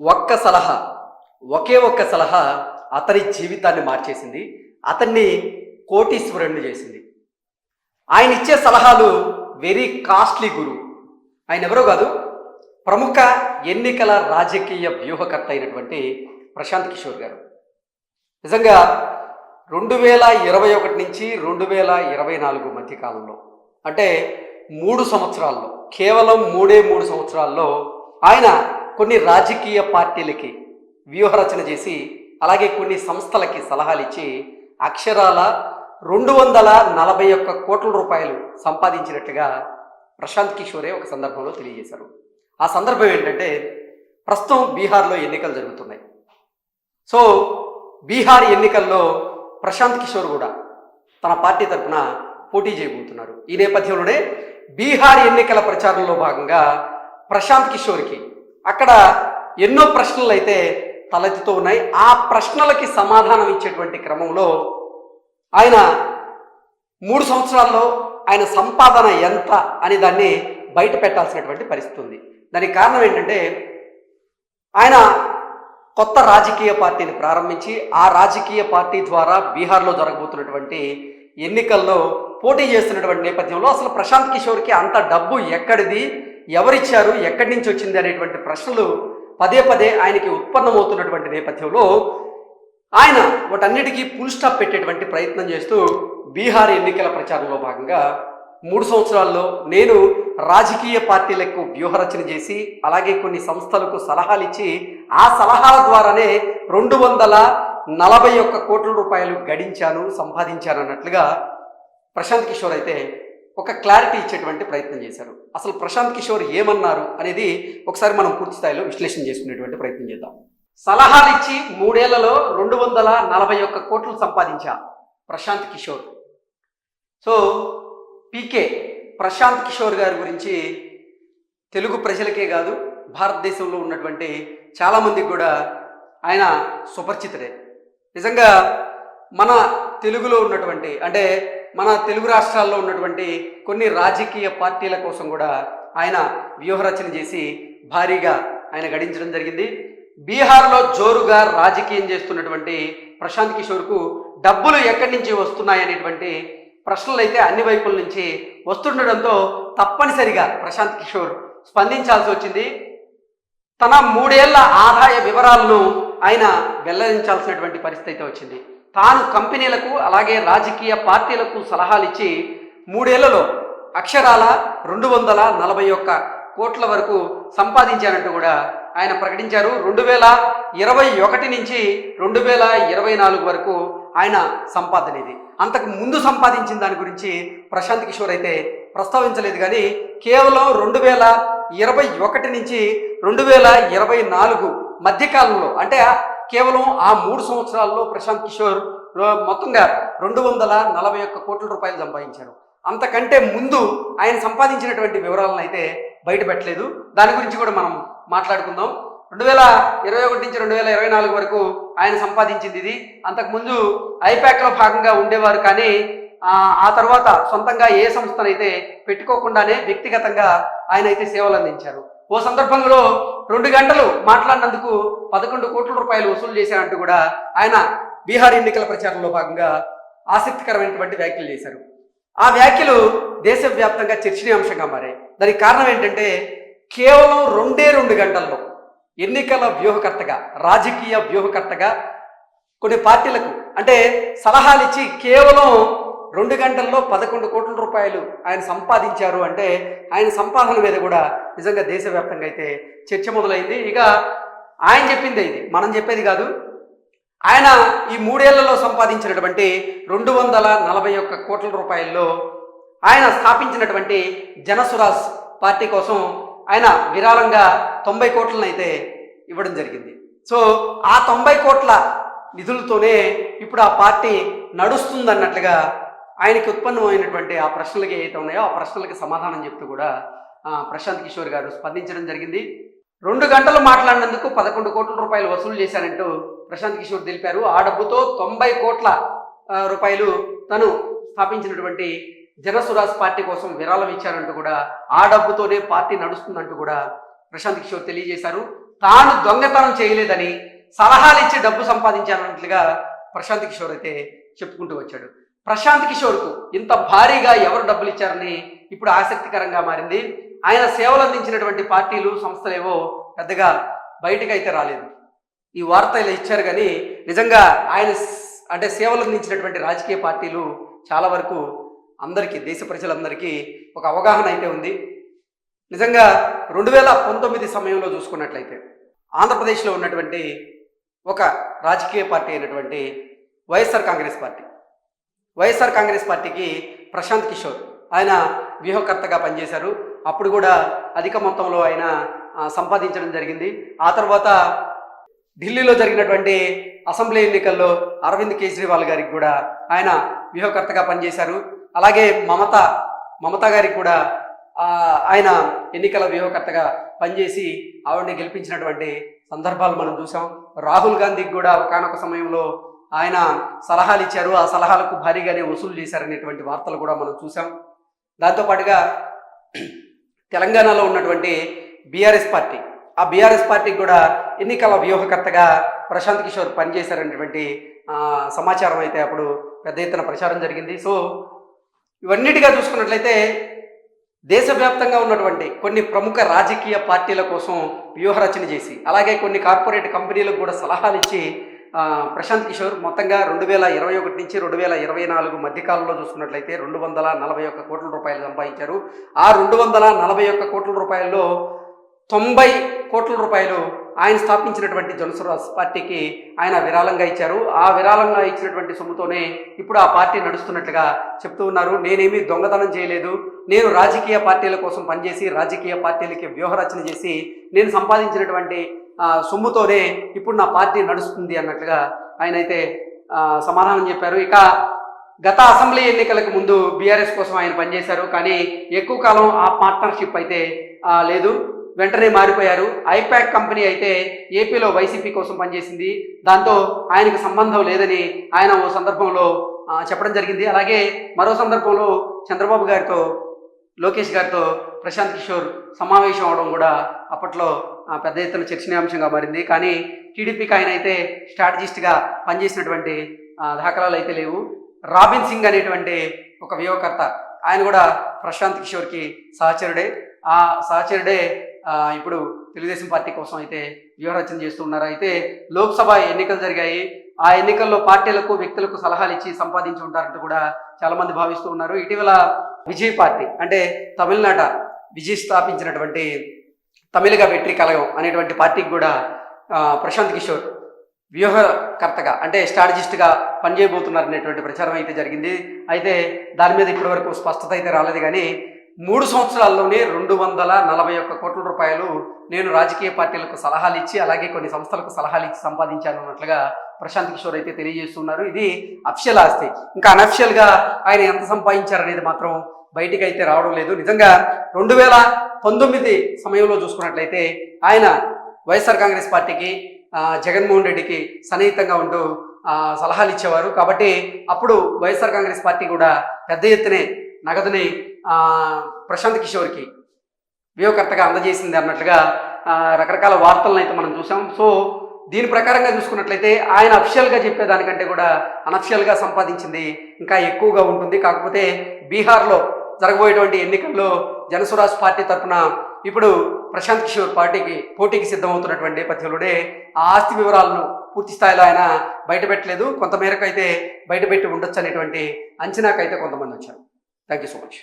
ఒక్క సలహా ఒకే ఒక్క సలహా అతని జీవితాన్ని మార్చేసింది అతన్ని కోటీశ్వరుణ్ణి చేసింది. ఆయన ఇచ్చే సలహాలు వెరీ కాస్ట్లీ గురు. ఆయన ఎవరో కాదు ప్రముఖ ఎన్నికల రాజకీయ వ్యూహకర్త అయినటువంటి ప్రశాంత్ కిషోర్ గారు. నిజంగా రెండు వేల ఇరవై ఒకటి నుంచి రెండు వేల ఇరవై నాలుగు మధ్య కాలంలో అంటే మూడు సంవత్సరాల్లో కేవలం మూడే మూడు సంవత్సరాల్లో ఆయన కొన్ని రాజకీయ పార్టీలకి వ్యూహరచన చేసి అలాగే కొన్ని సంస్థలకి సలహాలు ఇచ్చి అక్షరాల రెండు వందల నలభై ఒక్క కోట్ల రూపాయలు సంపాదించినట్టుగా ప్రశాంత్ కిషోరే ఒక సందర్భంలో తెలియజేశారు. ఆ సందర్భం ఏంటంటే ప్రస్తుతం బీహార్లో ఎన్నికలు జరుగుతున్నాయి. సో బీహార్ ఎన్నికల్లో ప్రశాంత్ కిషోర్ కూడా తన పార్టీ తరఫున పోటీ చేయబోతున్నారు. ఈ నేపథ్యంలోనే బీహార్ ఎన్నికల ప్రచారంలో భాగంగా ప్రశాంత్ కిషోర్కి అక్కడ ఎన్నో ప్రశ్నలు అయితే తలెత్తుతూ ఉన్నాయి. ఆ ప్రశ్నలకి సమాధానం ఇచ్చేటువంటి క్రమంలో ఆయన మూడు సంవత్సరాల్లో ఆయన సంపాదన ఎంత అని దాన్ని బయట పెట్టాల్సినటువంటి పరిస్థితి ఉంది. దానికి కారణం ఏంటంటే ఆయన కొత్త రాజకీయ పార్టీని ప్రారంభించి ఆ రాజకీయ పార్టీ ద్వారా బీహార్లో జరగబోతున్నటువంటి ఎన్నికల్లో పోటీ చేస్తున్నటువంటి నేపథ్యంలో అసలు ప్రశాంత్ కిషోర్కి అంత డబ్బు ఎక్కడిది? ఎవరిచ్చారు ఎక్కడి నుంచి వచ్చింది అనేటువంటి ప్రశ్నలు పదే పదే ఆయనకి ఉత్పన్నమవుతున్నటువంటి నేపథ్యంలో ఆయన వాటన్నిటికీ ఫుల్ స్టాప్ పెట్టేటువంటి ప్రయత్నం చేస్తూ బీహార్ ఎన్నికల ప్రచారంలో భాగంగా మూడు సంవత్సరాల్లో నేను రాజకీయ పార్టీలకు వ్యూహరచన చేసి అలాగే కొన్ని సంస్థలకు సలహాలు ఇచ్చి ఆ సలహాల ద్వారానే రెండు వందల నలభై ఒక్క కోట్ల రూపాయలు గడించాను సంపాదించాను అన్నట్లుగా ప్రశాంత్ కిషోర్ అయితే ఒక క్లారిటీ ఇచ్చేటువంటి ప్రయత్నం చేశారు. అసలు ప్రశాంత్ కిషోర్ ఏమన్నారు అనేది ఒకసారి మనం పూర్తి స్థాయిలో విశ్లేషణ చేసుకునేటువంటి ప్రయత్నం చేద్దాం. సలహాలు ఇచ్చి మూడేళ్ళలో రెండు వందల నలభై ఒక్క కోట్లు సంపాదించా ప్రశాంత్ కిషోర్. సో పీకే ప్రశాంత్ కిషోర్ గారి గురించి తెలుగు ప్రజలకే కాదు భారతదేశంలో ఉన్నటువంటి చాలామందికి కూడా ఆయన సుపరిచితుడే. నిజంగా మన తెలుగులో ఉన్నటువంటి అంటే మన తెలుగు రాష్ట్రాల్లో ఉన్నటువంటి కొన్ని రాజకీయ పార్టీల కోసం కూడా ఆయన వ్యూహరచన చేసి భారీగా ఆయన గడించడం జరిగింది. బీహార్లో జోరుగా రాజకీయం చేస్తున్నటువంటి ప్రశాంత్ కిషోర్కు డబ్బులు ఎక్కడి నుంచి వస్తున్నాయి అనేటువంటి ప్రశ్నలు అయితే అన్ని వైపుల నుంచి వస్తుండడంతో తప్పనిసరిగా ప్రశాంత్ కిషోర్ స్పందించాల్సి వచ్చింది. తన మూడేళ్ళ ఆదాయ వివరాలను ఆయన వెల్లడించాల్సినటువంటి పరిస్థితి అయితే వచ్చింది. తాను కంపెనీలకు అలాగే రాజకీయ పార్టీలకు సలహాలు ఇచ్చి మూడేళ్ళలో అక్షరాల రెండు వందల నలభై ఒక్క కోట్ల వరకు సంపాదించానంటూ కూడా ఆయన ప్రకటించారు. రెండు వేల ఇరవై ఒకటి నుంచి రెండు వేల ఇరవై నాలుగు వరకు ఆయన సంపాదన ఇది. అంతకు ముందు సంపాదించిన దాని గురించి ప్రశాంత్ కిషోర్ అయితే ప్రస్తావించలేదు కానీ కేవలం రెండు వేల ఇరవై ఒకటి నుంచి రెండు వేల ఇరవై నాలుగు మధ్యకాలంలో అంటే కేవలం ఆ మూడు సంవత్సరాల్లో ప్రశాంత్ కిషోర్ మొత్తంగా రెండు వందల నలభై ఒక్క కోట్ల రూపాయలు సంపాదించారు. అంతకంటే ముందు ఆయన సంపాదించినటువంటి వివరాలను అయితే బయట పెట్టలేదు. దాని గురించి కూడా మనం మాట్లాడుకుందాం. రెండు వేల ఇరవై ఒకటి నుంచి రెండు వేల ఇరవై నాలుగు వరకు ఆయన సంపాదించింది ఇది. అంతకుముందు ఐపాక్లో భాగంగా ఉండేవారు కానీ ఆ తర్వాత సొంతంగా ఏ సంస్థనైతే పెట్టుకోకుండానే వ్యక్తిగతంగా ఆయన అయితే సేవలు అందించారు. ఓ సందర్భంలో రెండు గంటలు మాట్లాడినందుకు పదకొండు కోట్ల రూపాయలు వసూలు చేశారంటూ కూడా ఆయన బీహార్ ఎన్నికల ప్రచారంలో భాగంగా ఆసక్తికరమైనటువంటి వ్యాఖ్యలు చేశారు. ఆ వ్యాఖ్యలు దేశవ్యాప్తంగా చర్చనీయాంశంగా మారాయి. దానికి కారణం ఏంటంటే కేవలం రెండే రెండు గంటల్లో ఎన్నికల వ్యూహకర్తగా రాజకీయ వ్యూహకర్తగా కొన్ని పార్టీలకు అంటే సలహాలు ఇచ్చి కేవలం రెండు గంటల్లో పదకొండు కోట్ల రూపాయలు ఆయన సంపాదించారు అంటే ఆయన సంపాదన మీద కూడా నిజంగా దేశవ్యాప్తంగా అయితే చర్చ మొదలైంది. ఇక ఆయన చెప్పిందే ఇది. మనం చెప్పేది కాదు. ఆయన ఈ మూడేళ్ళలో సంపాదించినటువంటి రెండు వందల నలభై ఒక్క కోట్ల రూపాయల్లో ఆయన స్థాపించినటువంటి జనసురాజ్ పార్టీ కోసం ఆయన విరాళంగా తొంభై కోట్లను అయితే ఇవ్వడం జరిగింది. సో ఆ తొంభై కోట్ల నిధులతోనే ఇప్పుడు ఆ పార్టీ నడుస్తుందన్నట్లుగా ఆయనకి ఉత్పన్నమైనటువంటి ఆ ప్రశ్నలకి ఏవైతే ఉన్నాయో ఆ ప్రశ్నలకి సమాధానం చెప్తూ కూడా ప్రశాంత్ కిషోర్ గారు స్పందించడం జరిగింది. రెండు గంటలు మాట్లాడినందుకు పదకొండు కోట్ల రూపాయలు వసూలు చేశానంటూ ప్రశాంత్ కిషోర్ తెలిపారు. ఆ డబ్బుతో తొంభై కోట్ల రూపాయలు తను స్థాపించినటువంటి జనసురాజ్ పార్టీ కోసం విరాళం ఇచ్చారంటూ కూడా ఆ డబ్బుతోనే పార్టీ నడుస్తుందంటూ కూడా ప్రశాంత్ కిషోర్ తెలియజేశారు. తాను దొంగతనం చేయలేదని సలహాలు ఇచ్చి డబ్బు సంపాదించానన్నట్లుగా ప్రశాంత్ కిషోర్ అయితే చెప్పుకుంటూ వచ్చాడు. ప్రశాంత్ కిషోర్కు ఇంత భారీగా ఎవరు డబ్బులు ఇచ్చారని ఇప్పుడు ఆసక్తికరంగా మారింది. ఆయన సేవలు అందించినటువంటి పార్టీలు సంస్థలేవో పెద్దగా బయటకు అయితే రాలేదు. ఈ వార్త ఇలా ఇచ్చారు కానీ నిజంగా ఆయన అంటే సేవలు అందించినటువంటి రాజకీయ పార్టీలు చాలా వరకు అందరికీ దేశ ప్రజలందరికీ ఒక అవగాహన అయితే ఉంది. నిజంగా రెండు వేల పంతొమ్మిది సమయంలో చూసుకున్నట్లయితే ఆంధ్రప్రదేశ్లో ఉన్నటువంటి ఒక రాజకీయ పార్టీ అయినటువంటి YSR Congress party. YSR Congress పార్టీకి ప్రశాంత్ కిషోర్. ఆయన వ్యూహకర్తగా పనిచేశారు. అప్పుడు కూడా అధిక మొత్తంలో ఆయన సంపాదించడం జరిగింది. ఆ తర్వాత ఢిల్లీలో జరిగినటువంటి అసెంబ్లీ ఎన్నికల్లో అరవింద్ కేజ్రీవాల్ గారికి కూడా ఆయన వ్యూహకర్తగా పనిచేశారు. అలాగే మమత మమత గారికి కూడా ఆయన ఎన్నికల వ్యూహకర్తగా పనిచేసి ఆవిడని గెలిపించినటువంటి సందర్భాలు మనం చూసాం. రాహుల్ గాంధీకి కూడా ఒకనొక సమయంలో ఆయన సలహాలు ఇచ్చారు. ఆ సలహాలకు భారీగానే వసూలు చేశారనేటువంటి వార్తలు కూడా మనం చూసాం దాంతోపాటుగా తెలంగాణలో ఉన్నటువంటి బీఆర్ఎస్ పార్టీ ఆ బీఆర్ఎస్ పార్టీకి కూడా ఎన్నికల వ్యూహకర్తగా ప్రశాంత్ కిషోర్ పనిచేశారనేటువంటి సమాచారం అయితే అప్పుడు పెద్ద ఎత్తున ప్రచారం జరిగింది. సో ఇవన్నిటిగా చూసుకున్నట్లయితే దేశవ్యాప్తంగా ఉన్నటువంటి కొన్ని ప్రముఖ రాజకీయ పార్టీల కోసం వ్యూహరచన చేసి అలాగే కొన్ని కార్పొరేట్ కంపెనీలకు కూడా సలహాలు ఇచ్చి ప్రశాంత్ కిషోర్ మొత్తంగా రెండు వేల ఇరవై ఒకటి నుంచి రెండు వేల ఇరవై నాలుగు మధ్యకాలంలో చూసుకున్నట్లయితే రెండు వందల నలభై ఒక్క కోట్ల రూపాయలు సంపాదించారు. ఆ రెండు వందల నలభై ఒక్క కోట్ల రూపాయల్లో తొంభై కోట్ల రూపాయలు ఆయన స్థాపించినటువంటి జనసురాజ్ పార్టీకి ఆయన విరాళంగా ఇచ్చారు. ఆ విరాళంగా ఇచ్చినటువంటి సొమ్ముతోనే ఇప్పుడు ఆ పార్టీ నడుస్తున్నట్లుగా చెప్తూ ఉన్నారు. నేనేమి దొంగతనం చేయలేదు. నేను రాజకీయ పార్టీల కోసం పనిచేసి రాజకీయ పార్టీలకి వ్యూహరచన చేసి నేను సంపాదించినటువంటి సొమ్ముతోనే ఇప్పుడు నా పార్టీ నడుస్తుంది అన్నట్లుగా ఆయన అయితే సమాధానం చెప్పారు. ఇక గత అసెంబ్లీ ఎన్నికలకు ముందు బీఆర్ఎస్ కోసం ఆయన పనిచేశారు. కానీ ఎక్కువ కాలం ఆ పార్ట్నర్షిప్ అయితే లేదు. వెంటనే మారిపోయారు. ఐపాక్ కంపెనీ అయితే ఏపీలో వైసీపీ కోసం పనిచేసింది. దాంతో ఆయనకు సంబంధం లేదని ఆయన ఓ సందర్భంలో చెప్పడం జరిగింది. అలాగే మరో సందర్భంలో చంద్రబాబు గారితో లోకేష్ గారితో ప్రశాంత్ కిషోర్ సమావేశం అవడం కూడా అప్పట్లో పెద్ద ఎత్తున చర్చనీయాంశంగా మారింది. కానీ టీడీపీకి ఆయన అయితే స్ట్రాటజిస్ట్గా పనిచేసినటువంటి దాఖలాలు అయితే లేవు. రాబిన్ సింగ్ అనేటువంటి ఒక వ్యూహకర్త ఆయన కూడా ప్రశాంత్ కిషోర్కి సహచరుడే. ఆ సహచరుడే ఇప్పుడు తెలుగుదేశం పార్టీ కోసం అయితే వ్యూహరచన చేస్తూ ఉన్నారు. అయితే లోక్సభ ఎన్నికలు జరిగాయి. ఆ ఎన్నికల్లో పార్టీలకు వ్యక్తులకు సలహాలు ఇచ్చి సంపాదించి ఉంటారంటూ కూడా చాలామంది భావిస్తూ ఉన్నారు. ఇటీవల విజయ్ పార్టీ అంటే తమిళనాట విజయ్ స్థాపించినటువంటి తమిళగా వెట్రి కలగం అనేటువంటి పార్టీకి కూడా ప్రశాంత్ కిషోర్ వ్యూహకర్తగా అంటే స్ట్రాటజిస్ట్గా పనిచేయబోతున్నారు అనేటువంటి ప్రచారం అయితే జరిగింది. అయితే దాని మీద ఇప్పటివరకు స్పష్టత అయితే రాలేదు కానీ మూడు సంవత్సరాల్లోనే రెండు వందల నలభై ఒక్క కోట్ల రూపాయలు నేను రాజకీయ పార్టీలకు సలహాలు ఇచ్చి అలాగే కొన్ని సంస్థలకు సలహాలు ఇచ్చి సంపాదించాను అన్నట్లుగా ప్రశాంత్ కిషోర్ అయితే తెలియజేస్తున్నారు. ఇది అఫిషియల్ ఆస్తి. ఇంకా అనఫిషియల్గా ఆయన ఎంత సంపాదించారనేది మాత్రం బయటికి అయితే రావడం లేదు. నిజంగా రెండు వేల పంతొమ్మిది సమయంలో చూసుకున్నట్లయితే ఆయన వైఎస్ఆర్ కాంగ్రెస్ పార్టీకి జగన్మోహన్ రెడ్డికి సన్నిహితంగా ఉంటూ సలహాలు ఇచ్చేవారు. కాబట్టి అప్పుడు వైఎస్ఆర్ కాంగ్రెస్ పార్టీ కూడా పెద్ద ఎత్తునే నగదుని ప్రశాంత్ కిషోర్కి వ్యూహకర్తగా అందజేసింది అన్నట్లుగా రకరకాల వార్తలను అయితే మనం చూసాం. సో దీని ప్రకారంగా చూసుకున్నట్లయితే ఆయన అఫిషియల్గా చెప్పేదానికంటే కూడా అనఫిషియల్గా సంపాదించింది ఇంకా ఎక్కువగా ఉంటుంది. కాకపోతే బీహార్లో జరగబోయేటువంటి ఎన్నికల్లో జనసురాజ్ పార్టీ తరఫున ఇప్పుడు ప్రశాంత్ కిషోర్ పార్టీకి పోటీకి సిద్ధమవుతున్నటువంటి నేపథ్యంలోనే ఆ ఆస్తి వివరాలను పూర్తి స్థాయిలో ఆయన బయటపెట్టలేదు. కొంతమేరకు అయితే బయటపెట్టి ఉండొచ్చు అనేటువంటి అంచనాకైతే కొంతమంది వచ్చారు. Thank you so much